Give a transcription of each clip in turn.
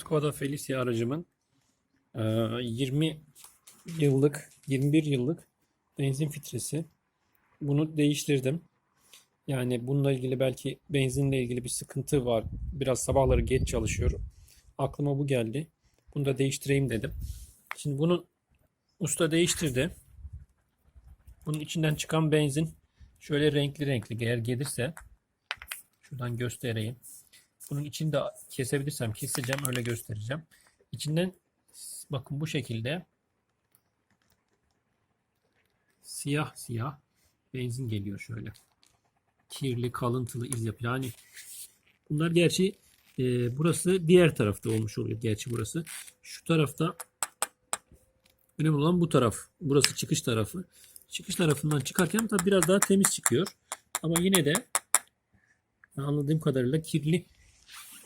Skoda Felicia aracımın eee, 20 yıllık, 21 yıllık benzin filtresi. Bunu değiştirdim. Yani bununla ilgili belki benzinle ilgili bir sıkıntı var. Biraz sabahları geç çalışıyorum. Aklıma bu geldi. Bunu da değiştireyim dedim. Şimdi bunu usta değiştirdi. Bunun içinden çıkan benzin şöyle renkli renkli eğer gelirse şuradan göstereyim. Bunun içini de kesebilirsem keseceğim öyle göstereceğim. İçinden bakın bu şekilde siyah siyah benzin geliyor şöyle. Kirli kalıntılı iz yapıyor. Yani bunlar gerçi e, burası diğer tarafta olmuş oluyor. Gerçi burası. Şu tarafta önemli olan bu taraf. Burası çıkış tarafı. Çıkış tarafından çıkarken tabi biraz daha temiz çıkıyor. Ama yine de anladığım kadarıyla kirli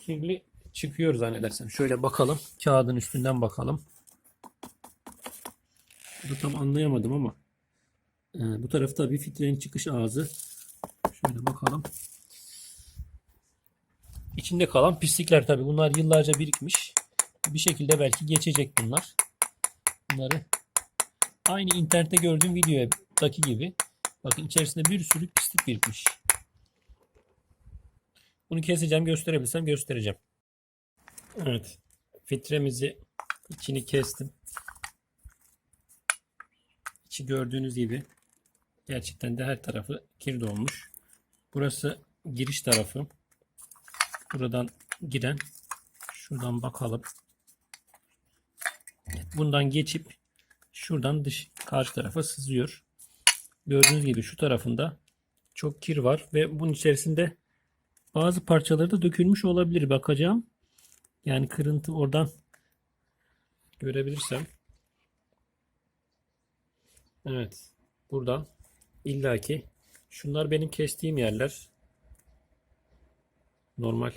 kirli çıkıyor zannedersem. Şöyle bakalım. Kağıdın üstünden bakalım. Bunu tam anlayamadım ama e, bu tarafta bir filtrenin çıkış ağzı. Şöyle bakalım. İçinde kalan pislikler tabi bunlar yıllarca birikmiş. Bir şekilde belki geçecek bunlar. Bunları aynı internette gördüğüm videodaki gibi bakın içerisinde bir sürü pislik birikmiş. Bunu keseceğim gösterebilirsem göstereceğim. Evet. Filtremizi içini kestim. İçi gördüğünüz gibi gerçekten de her tarafı kir dolmuş. Burası giriş tarafı. Buradan giren şuradan bakalım. Bundan geçip şuradan dış karşı tarafa sızıyor. Gördüğünüz gibi şu tarafında çok kir var ve bunun içerisinde bazı parçaları da dökülmüş olabilir. Bakacağım. Yani kırıntı oradan görebilirsem. Evet. Buradan illaki şunlar benim kestiğim yerler. Normal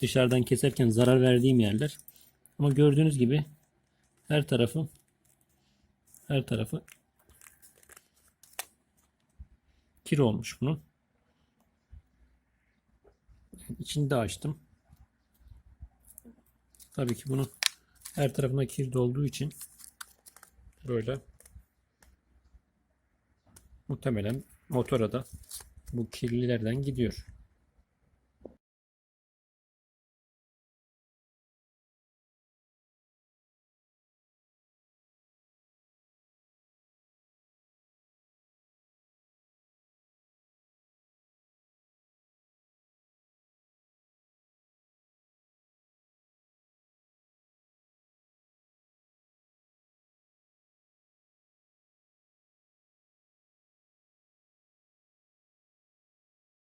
dışarıdan keserken zarar verdiğim yerler. Ama gördüğünüz gibi her tarafı her tarafı kir olmuş bunun. İçini de açtım. Tabii ki bunun her tarafına kir dolduğu için böyle muhtemelen motora da bu kirlilerden gidiyor.